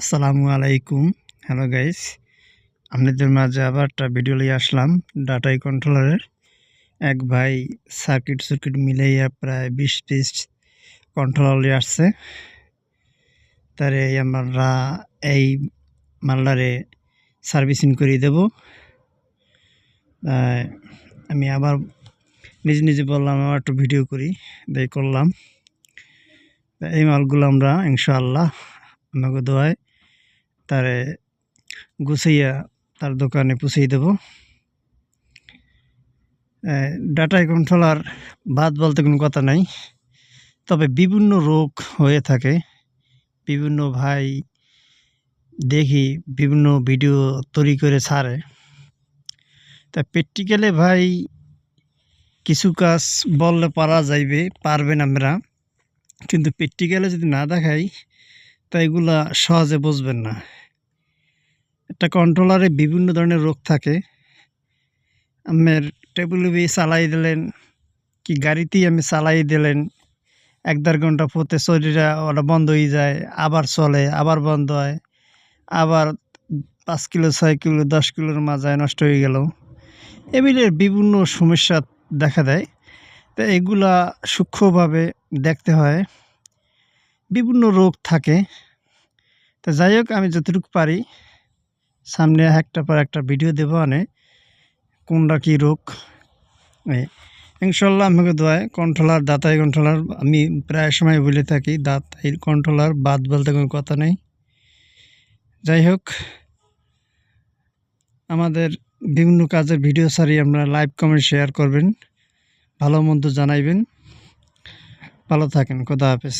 আসসালামু আলাইকুম। Hello guys আপনাদের মাঝে আবার একটা ভিডিও নিয়ে আসলাম ডাটাই কন্ট্রোলারের এক ভাই সার্কিট সার্কিট মিলাইয়া প্রায় বিশ পিস কন্ট্রোলার নিয়ে আসছে। তারে আমরা এই মালদারে সার্ভিসিং করিয়ে দেব। আমি আবার নিজে নিজে বললাম আমার একটু ভিডিও করি, তাই করলাম। এই মালগুলো আমরা ইনশাআল্লাহ আমাকে দোয়ায় তারে গুছাইয়া তার দোকানে পুষিয়ে দেব। ডাটা কন্ট্রোলার বাদ বলতে কোনো কথা নাই। তবে বিভিন্ন রোগ হয়ে থাকে। বিভিন্ন ভাই দেখি বিভিন্ন ভিডিও তৈরি করে ছাড়ে। তা প্র্যাকটিক্যালে ভাই কিছু কাজ বললে পারা যাইবে, পারবেন আমরা। কিন্তু প্র্যাকটিক্যালে যদি না দেখাই তা এগুলা সহজে বুঝবেন না। একটা কন্ট্রোলারে বিভিন্ন ধরনের রোগ থাকে। আমের টেবিল বি চালাই দিলেন, কি গাড়িতেই আমি চালাই দিলেন, এক দেড় ঘণ্টা পথে শরীরে ওটা বন্ধ হয়ে যায়, আবার চলে, আবার বন্ধ হয়, আবার পাঁচ কিলো, ছয় কিলো, দশ কিলোর মাজায় নষ্ট হয়ে গেল। এবিলের বিভিন্ন সমস্যা দেখা দেয়। তো এগুলা সূক্ষ্মভাবে দেখতে হয়। বিভিন্ন রোগ থাকে। তো যাই হোক, আমি যতটুকু পারি, সামনে একটা পর একটা ভিডিও দেবো আনে, কোনটা কী রোগ। ইনশাল্লাহ আমাকে দোয়ায় কন্ট্রোলার দাঁতাই কন্ট্রোলার আমি প্রায় সময় বলে থাকি দাঁত এই কন্ট্রোলার বাদ বলতে কোনো কথা নেই। যাই হোক, আমাদের বিভিন্ন কাজের ভিডিও সারি আমরা লাইভ কমেন্ট শেয়ার করবেন, ভালো মন্দ জানাইবেন। ভালো থাকেন, খোদা হাফেজ।